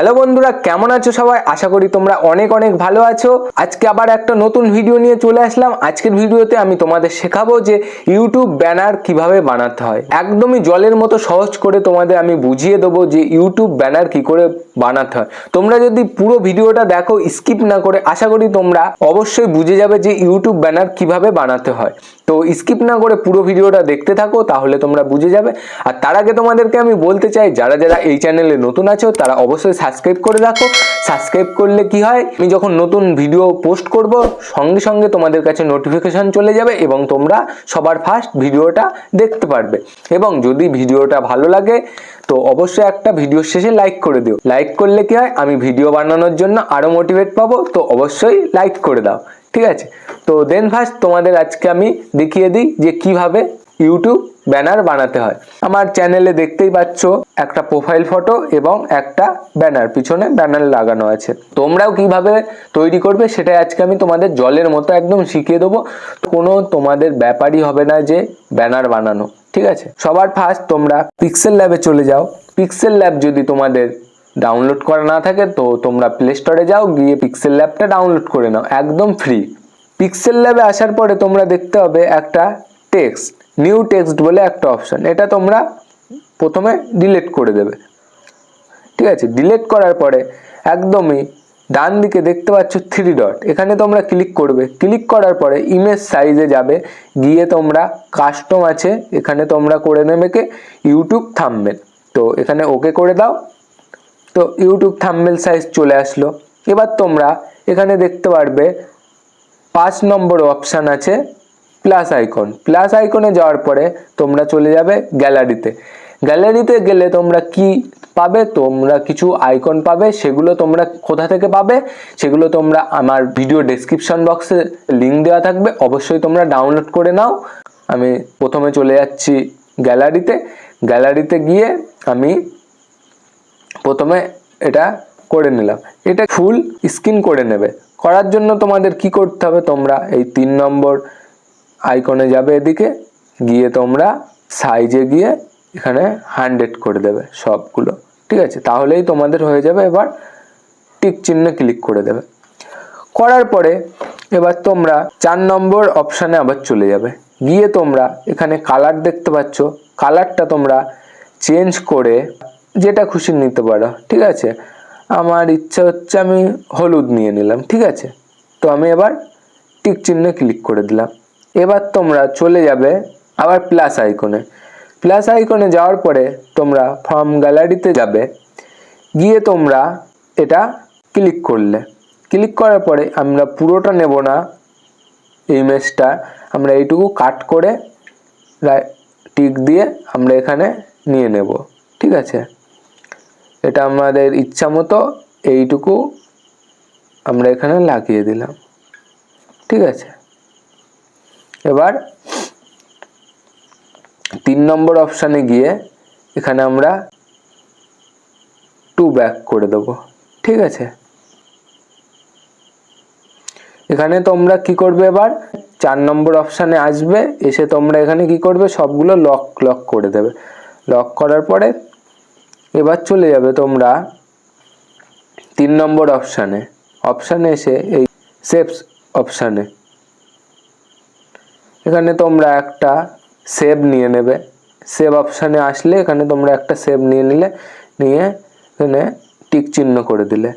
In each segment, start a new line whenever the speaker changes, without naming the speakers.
Hello বন্ধুরা, কেমন আছো সবাই? আশা করি তোমরা অনেক অনেক ভালো আছো। আজকে আবার একটা নতুন ভিডিও নিয়ে চলে আসলাম। আজকের ভিডিওতে আমি তোমাদের শেখাবো যে ইউটিউব ব্যানার কীভাবে বানাতে হয়। একদমই জলের মতো সহজ করে তোমাদের আমি বুঝিয়ে দেবো যে ইউটিউব ব্যানার কি করে বানাতে হয়। তোমরা যদি পুরো ভিডিওটা দেখো স্কিপ না করে, আশা করি তোমরা অবশ্যই বুঝে যাবে যে ইউটিউব ব্যানার কীভাবে বানাতে হয়। তো স্কিপ না করে পুরো ভিডিওটা দেখতে থাকো, তাহলে তোমরা বুঝে যাবে। আর তার আগে তোমাদেরকে আমি বলতে চাই, যারা যারা এই চ্যানেলে নতুন আছো, তারা অবশ্যই সাবস্ক্রাইব করে রাখো। সাবস্ক্রাইব করলে কি হয়? আমি যখন নতুন ভিডিও পোস্ট করব, সঙ্গে সঙ্গে তোমাদের কাছে নোটিফিকেশন চলে যাবে এবং তোমরা সবার ফার্স্ট ভিডিওটা দেখতে পারবে। এবং যদি ভিডিওটা ভালো লাগে, তো অবশ্যই একটা ভিডিও শেষে লাইক করে দিও। লাইক করলে কি হয়? আমি ভিডিও বানানোর জন্য আরও মোটিভেট পাবো, তো অবশ্যই লাইক করে দাও। ঠিক আছে? তো দেন ফার্স্ট তোমাদের আজকে আমি দেখিয়ে দিই যে কীভাবে ইউটিউব ব্যানার বানাতে হয়। আমার চ্যানেলে দেখতেই পাচ্ছ একটা প্রোফাইল ফটো এবং একটা ব্যানার, পিছনে ব্যানার লাগানো আছে। তোমরাও কীভাবে তৈরি করবে সেটাই আজকে আমি তোমাদের জলের মতো একদম শিখিয়ে দেবো। কোনো তোমাদের ব্যাপারই হবে না যে ব্যানার বানানো, ঠিক আছে? সবার ফার্স্ট তোমরা পিক্সেল ল্যাবে চলে যাও। পিক্সেল ল্যাব যদি তোমাদের ডাউনলোড করা না থাকে, তো তোমরা প্লে স্টোরে যাও, গিয়ে পিক্সেল ল্যাবটা ডাউনলোড করে নাও, একদম ফ্রি পিক্সেল ল্যাবে আসার পরে তোমরা দেখতে হবে একটা টেক্সট নিউ টেক্সট বলে একটা অপশান এটা তোমরা প্রথমে ডিলেট করে দেবে। ঠিক আছে? ডিলেট করার পরে একদমই ডান দিকে দেখতে পাচ্ছ থ্রি ডট এখানে তোমরা ক্লিক করবে। ক্লিক করার পরে ইমেজ সাইজে যাবে, গিয়ে তোমরা কাস্টম আছে, এখানে তোমরা করে নেবে কে? ইউটিউব থাম্বেল তো এখানে ওকে করে দাও। তো ইউটিউব থাম্বেল সাইজ চলে আসলো। এবার তোমরা এখানে দেখতে পারবে, পাঁচ নম্বর অপশান আছে প্লাস আইকন প্লাস আইকনে যাওয়ার পরে তোমরা চলে যাবে গ্যালারিতে গ্যালারিতে গেলে তোমরা কি পাবে? তোমরা কিছু আইকন পাবে, সেগুলো তোমরা কোথা থেকে পাবে? সেগুলো তোমরা আমার ভিডিও ডেসক্রিপশন বক্সে লিঙ্ক দেওয়া থাকবে। অবশ্যই তোমরা ডাউনলোড করে নাও। আমি প্রথমে চলে যাচ্ছি গ্যালারিতে গ্যালারিতে গিয়ে আমি প্রথমে এটা করে নিলাম। এটা ফুল স্ক্রিন করে নেবে। করার জন্য তোমাদের কি করতে হবে? তোমরা এই তিন নম্বর আইকনে যাবে এদিকে, গিয়ে তোমরা সাইজে গিয়ে এখানে হান্ড্রেড করে দেবে সবগুলো, ঠিক আছে? তাহলেই তোমাদের হয়ে যাবে এবার টিক চিহ্ন ক্লিক করে দেবে। করার পরে এবার তোমরা চার নম্বর অপশানে আবার চলে যাবে। গিয়ে তোমরা এখানে কালার দেখতে পাচ্ছ। কালারটা তোমরা চেঞ্জ করে যেটা খুশি নিতে পারো, ঠিক আছে? আমার ইচ্ছা হচ্ছে আমি হলুদ নিয়ে নিলাম, ঠিক আছে? তো আমি এবার টিক চিহ্নে ক্লিক করে দিলাম। এবার তোমরা চলে যাবে আবার প্লাস আইকনে প্লাস আইকনে যাওয়ার পরে তোমরা ফর্ম গ্যালারিতে যাবে। গিয়ে তোমরা এটা ক্লিক করলে। ক্লিক করার পরে আমরা পুরোটা নেব না এই ইমেজটা। আমরা এইটুকু কাট করে টিক দিয়ে আমরা এখানে নিয়ে নেব। ঠিক আছে? এটা আমাদের ইচ্ছা মতো এইটুকু আমরা এখানে লাগিয়ে দিলাম। ঠিক আছে? এবার তিন নম্বর অপশানে গিয়ে এখানে আমরা টু ব্যাক করে দেবো, ঠিক আছে? এখানে তোমরা কি করবে এবার? চার নম্বর অপশানে আসবে, এসে তোমরা এখানে কি করবে? সবগুলো লক লক করে দেবে। লক করার পরে এবার চলে যাবে তোমরা তিন নম্বর অপশানে অপশানে এসে এই সেভস অপশানে এখানে তোমরা একটা সেভ নিয়ে নেবে। সেভ অপশানে আসলে এখানে তোমরা একটা সেভ নিয়ে নিলে, নিয়ে এখানে টিক চিহ্ন করে দিলে।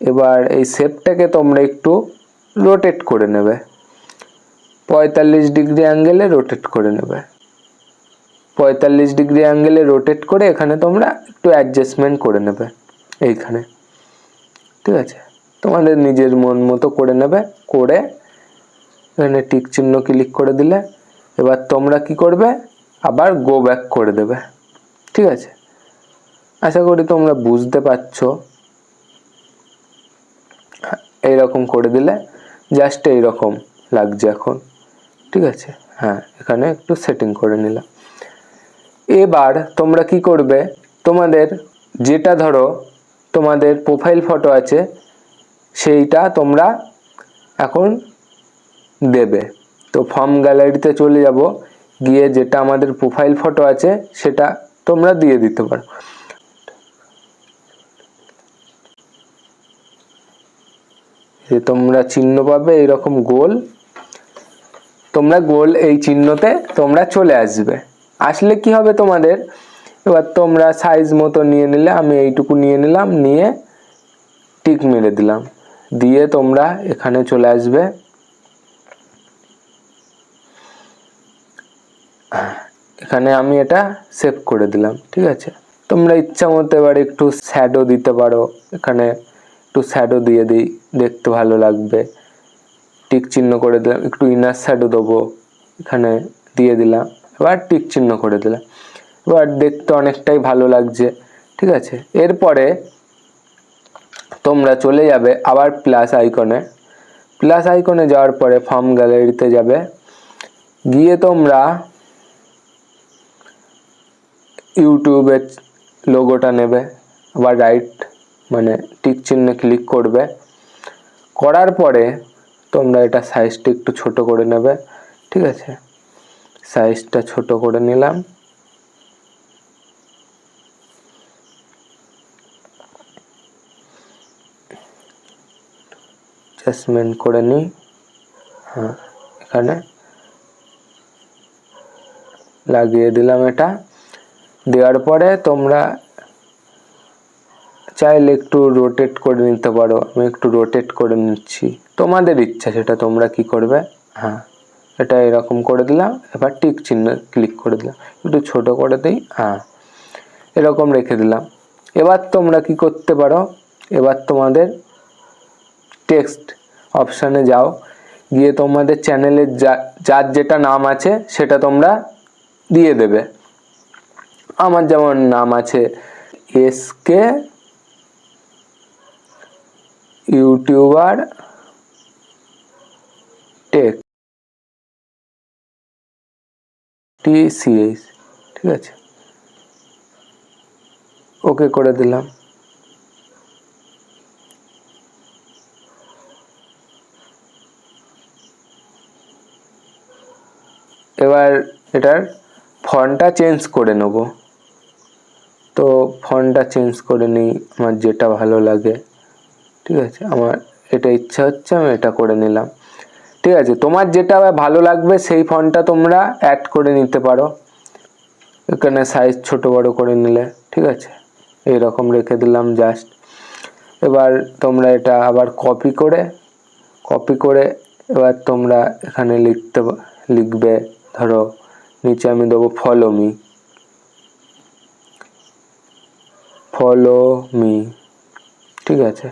এবার এই সেভটাকে তোমরা একটু রোটেট করে নেবে। পঁয়তাল্লিশ ডিগ্রি অ্যাঙ্গেলে রোটেট করে নেবে। পঁয়তাল্লিশ ডিগ্রি অ্যাঙ্গেলে রোটেট করে এখানে তোমরা একটু অ্যাডজাস্টমেন্ট করে নেবে, এইখানে। ঠিক আছে? তোমাদের নিজের মন মতো করে নেবে, করে এখানে টিক চিহ্ন ক্লিক করে দিলে, এবার তোমরা কি করবে? আবার গো ব্যাক করে দেবে। ঠিক আছে? আশা করি তোমরা বুঝতে পারছ। এইরকম করে দিলে জাস্ট এইরকম লাগছে এখন। ঠিক আছে? হ্যাঁ এখানে একটু সেটিং করে নিলাম। এবার তোমরা কি করবে? তোমাদের যেটা ধরো, তোমাদের প্রোফাইল ফটো আছে, সেইটা তোমরা এখন দেবে। তো ফর্ম গ্যালারিতে চলে যাব, গিয়ে যেটা আমাদের প্রোফাইল ফটো আছে, সেটা তোমরা দিয়ে দিতে পারো। যে তোমরা চিহ্ন পাবে এরকম গোল। তোমরা গোল এই চিহ্নতে তোমরা চলে আসবে। আসলে কি হবে তোমাদের? এবার তোমরা সাইজ মতো নিয়ে নিলে, আমি এইটুকু নিয়ে নিলাম, নিয়ে টিক মেরে দিলাম। দিয়ে তোমরা এখানে চলে আসবে। এখানে আমি এটা সেভ করে দিলাম, ঠিক আছে? তোমরা ইচ্ছা মতো এবার একটু শ্যাডো দিতে পারো, এখানে একটু শ্যাডো দিয়ে দিই, দেখতে ভালো লাগবে। টিক চিহ্ন করে দিলাম, একটু ইনার শ্যাডো দেবো, এখানে দিয়ে দিলাম, এবার টিক চিহ্ন করে দিলাম। এবার দেখতে অনেকটাই ভালো লাগছে, ঠিক আছে? এরপরে তোমরা চলে যাবে আবার প্লাস আইকনে প্লাস আইকনে যাওয়ার পরে ফর্ম গ্যালারিতে যাবে। গিয়ে তোমরা ইউটিউবের লোগোটা নেবে আবার রাইট মানে টিক চিহ্নে ক্লিক করবে। করার পরে তোমরা এটা সাইজটা একটু ছোট করে নেবে, ঠিক আছে? সাইজটা ছোট করে নিলাম। অ্যাডজাস্টমেন্ট করে নিই। হ্যাঁ এখানে লাগিয়ে দিলাম এটা। দেওয়ার পরে তোমরা চাইলে একটু রোটেট করে নিতে পারো। আমি একটু রোটেট করে নিচ্ছি। তোমাদের ইচ্ছা, সেটা তোমরা কি করবে? হ্যাঁ এটা এরকম করে দিলাম। এবার টিক চিহ্ন ক্লিক করে দিলাম। একটু ছোট করে দিই। হ্যাঁ এরকম রেখে দিলাম। এবার তোমরা কি করতে পারো? এবার তোমাদের টেক্সট অপশানে যাও। গিয়ে তোমাদের চ্যানেলের যা, যার যেটা নাম আছে, সেটা তোমরা দিয়ে দেবে। আমার যেমন নাম আছে S K youtuber tech TCH ঠিক আছে? ওকে করে দিলাম। এবার এটার ফন্টটা চেঞ্জ করে নেব। ফন্টটা চেঞ্জ করে নিই, আমার যেটা ভালো লাগে, ঠিক আছে? আমার এটা ইচ্ছা হচ্ছে, আমি এটা করে নিলাম। ঠিক আছে, তোমার যেটা ভালো লাগবে, সেই ফন্টটা তোমরা অ্যাড করে নিতে পারো। এখানে সাইজ ছোট বড় করে নিলে, ঠিক আছে? এইরকম রেখে দিলাম জাস্ট এবার তোমরা এটা আবার কপি করে কপি করে এবার তোমরা এখানে লিখতে, লিখবে, ধরো, নিচে আমি দেবো ফলো মি ফলো মি ঠিক আছে?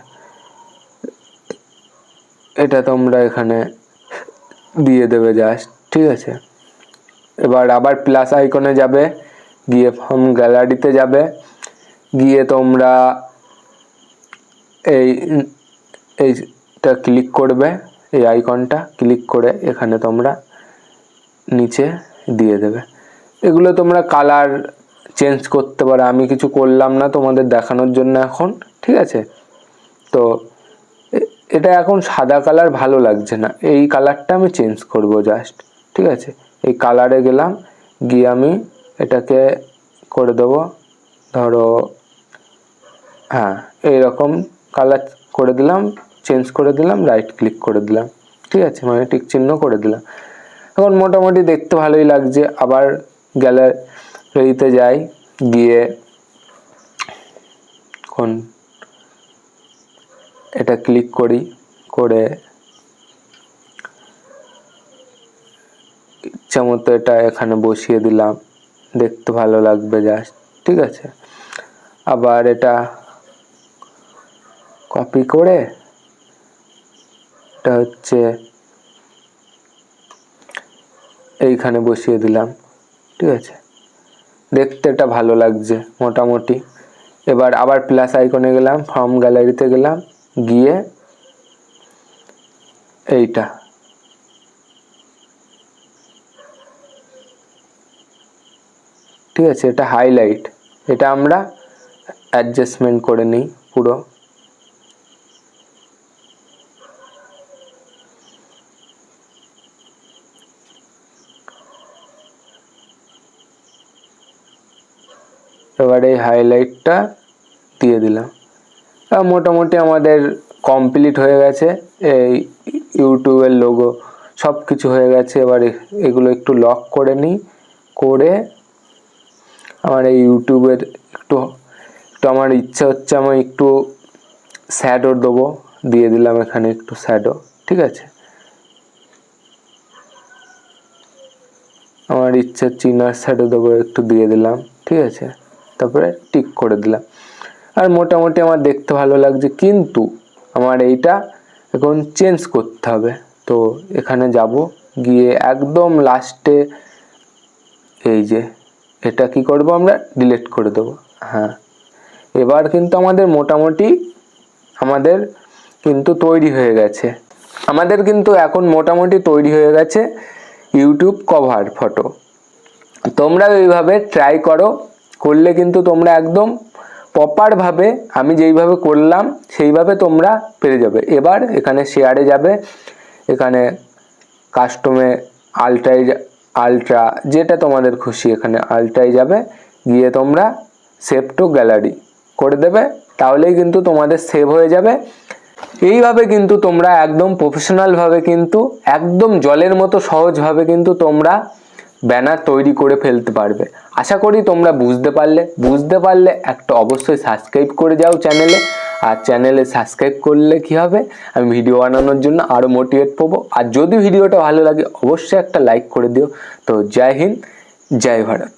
এটা তোমরা এখানে দিয়ে দেবে জাস্ট ঠিক আছে? এবার আবার প্লাস আইকনে যাবে, গিয়ে ফর্ম গ্যালারিতে যাবে, গিয়ে তোমরা এই এইটা ক্লিক করবে, এই আইকনটা ক্লিক করে এখানে তোমরা নিচে দিয়ে দেবে। এগুলো তোমরা কালার চেঞ্জ করতে পারো, আমি কিছু করলাম না তোমাদের দেখানোর জন্য এখন, ঠিক আছে? তো এটা এখন সাদা কালার ভালো লাগছে না, এই কালারটা আমি চেঞ্জ করব জাস্ট ঠিক আছে? এই কালারে গেলাম, গিয়ে আমি এটাকে করে দেবো, ধরো হ্যাঁ এইরকম কালার করে দিলাম চেঞ্জ করে দিলাম রাইট ক্লিক করে দিলাম, ঠিক আছে? মানে টিক চিহ্ন করে দিলাম। এখন মোটামুটি দেখতে ভালোই লাগছে, আবার গ্যালারিতে যাই গিয়ে কোন এটা ক্লিক করি, করে ইচ্ছা মতো এটা এখানে বসিয়ে দিলাম। দেখতে ভালো লাগবে জাস্ট ঠিক আছে? আবার এটা কপি করে এটা হচ্ছে এইখানে বসিয়ে দিলাম, ঠিক আছে? দেখতে এটা ভালো লাগছে, মোটামুটি। এবার আবার প্লাস আইকনে গেলাম ফর্ম গ্যালারিতে গেলাম, গিয়ে এইটা। ঠিক আছে, এটা হাইলাইট এটা আমরা অ্যাডজাস্টমেন্ট করে নিই পুরো। এবার এই হাইলাইটটা দিয়ে দিলাম। মোটামুটি আমাদের কমপ্লিট হয়ে গেছে। এই ইউটিউবের লোগো সব কিছু হয়ে গেছে। এবার এগুলো একটু লক করে নিই। করে আমার এই ইউটিউবের একটু একটু আমার ইচ্ছা হচ্ছে আমি একটু শ্যাডো দেবো। দিয়ে দিলাম এখানে একটু শ্যাডো ঠিক আছে? আমার ইচ্ছা চিনার শ্যাডো দেবো, একটু দিয়ে দিলাম, ঠিক আছে? তারপরে টিক করে দিলাম। আর মোটামুটি আমার দেখতে ভালো লাগছে, কিন্তু আমার এইটা এখন চেঞ্জ করতে হবে। তো এখানে যাব, গিয়ে একদম লাস্টে এই যে, এটা কি করব আমরা? ডিলিট করে দেবো। হ্যাঁ। এবার কিন্তু আমাদের মোটামুটি আমাদের কিন্তু তৈরি হয়ে গেছে। আমাদের কিন্তু এখন মোটামুটি তৈরি হয়ে গেছে ইউটিউব কভার ফটো তোমরা এইভাবে ট্রাই করো। করলে কিন্তু তোমরা একদম প্রপারভাবে আমি যেইভাবে করলাম, সেইভাবে তোমরা পেরে যাবে। এবার এখানে শেয়ারে যাবে, এখানে কাস্টমে আলট্রাই আলট্রা যেটা তোমাদের খুশি এখানে আলট্রাই যাবে। গিয়ে তোমরা সেভ টু গ্যালারি করে দেবে, তাহলেই কিন্তু তোমাদের সেভ হয়ে যাবে। এইভাবে কিন্তু তোমরা একদম প্রফেশনালভাবে কিন্তু, একদম জলের মতো সহজভাবে কিন্তু তোমরা ব্যানার তৈরি করে ফেলতে পারবে। আশা করি তোমরা বুঝতে পারলে। বুঝতে পারলে একটা অবশ্যই সাবস্ক্রাইব করে যাও চ্যানেলে আর চ্যানেলে সাবস্ক্রাইব করলে কি হবে? আমি ভিডিও বানানোর জন্য আরও মোটিভেট পাবো আর যদি ভিডিওটা ভালো লাগে, অবশ্যই একটা লাইক করে দিও। তো জয় হিন্দ, জয় ভারত।